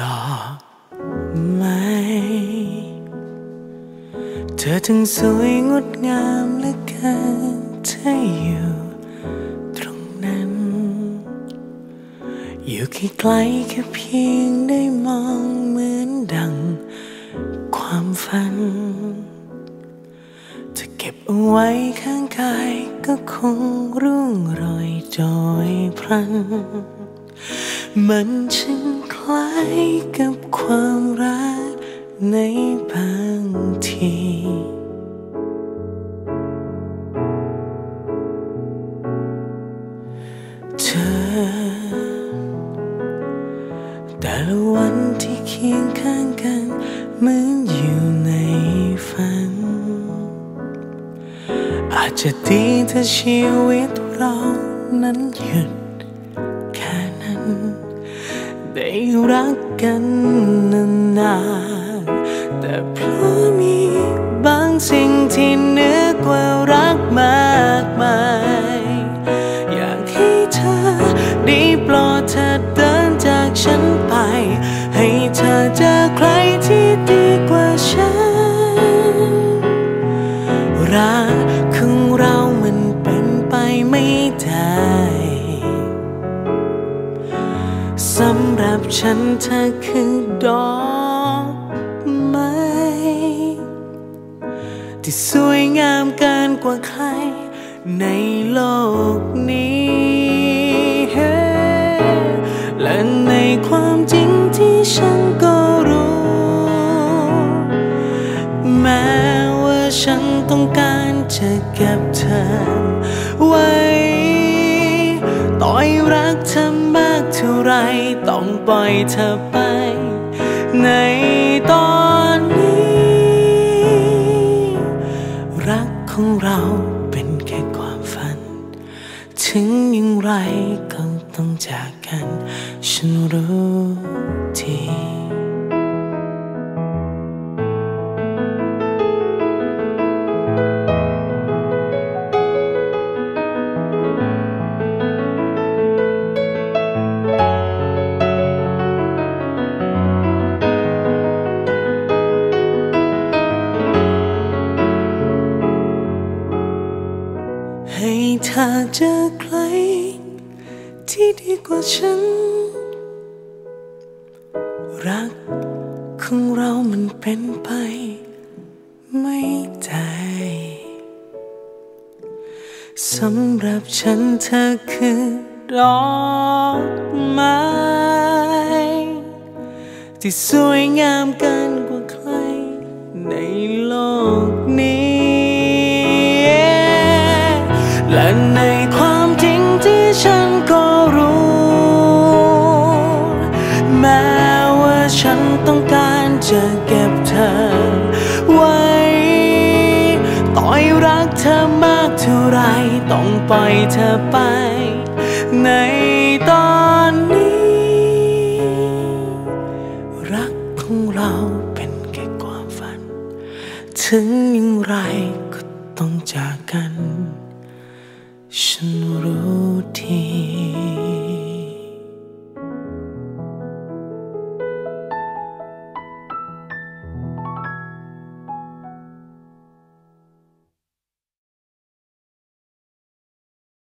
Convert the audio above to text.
ดอกไม้เธอถึงสวยงดงามเหลือเกินเธออยู่ตรงนั้น อยู่ใกล้ๆแค่เพียงได้มองเหมือนดังความฝัน จะเก็บเอาไว้ข้างกายก็คงร่วงรอยจอยพลัน มันช่าง ล้ายกับความรักในบางที เธอ แต่ละวันที่เคียงข้างกันเหมือนอยู่ในฝัน อาจจะดีถ้าชีวิตเรานั้นหยุดแค่นั้น ได้รักกันนานๆแต่เพราะมีบางสิ่งที่เหนือกว่ารักำหรับฉันเธอคือดอกไม้ที่สวยงามเกินกว่าใครในโลกนี้ และในความจริงที่ฉันก็รู้ แม้ว่าฉันต้องการจะเก็บเธอไว้ ต่อยรักเธอมากเท่าไร ต้องปล่อยเธอไป ในตอนนี้ รักของเราเป็นแค่ความฝัน ถึงอย่างไรก็ต้องจากกัน ฉันรู้ที ให้เธอเจอใคร ที่ดีกว่าฉัน รักของเรามันเป็นไป ไม่ได้สำหรับฉันเธอคือดอกไม้ที่สวยงามเกินกว่าใครในโลกนี้ ฉันก็รู้ แม้ว่าฉันต้องการจะเก็บเธอไว้ ต่อยรักเธอมากเท่าไรต้องปล่อยเธอไป ในตอนนี้ รักของเราเป็นแค่ความฝัน ถึงอย่างไรก็ต้องจากกัน ฉันรู้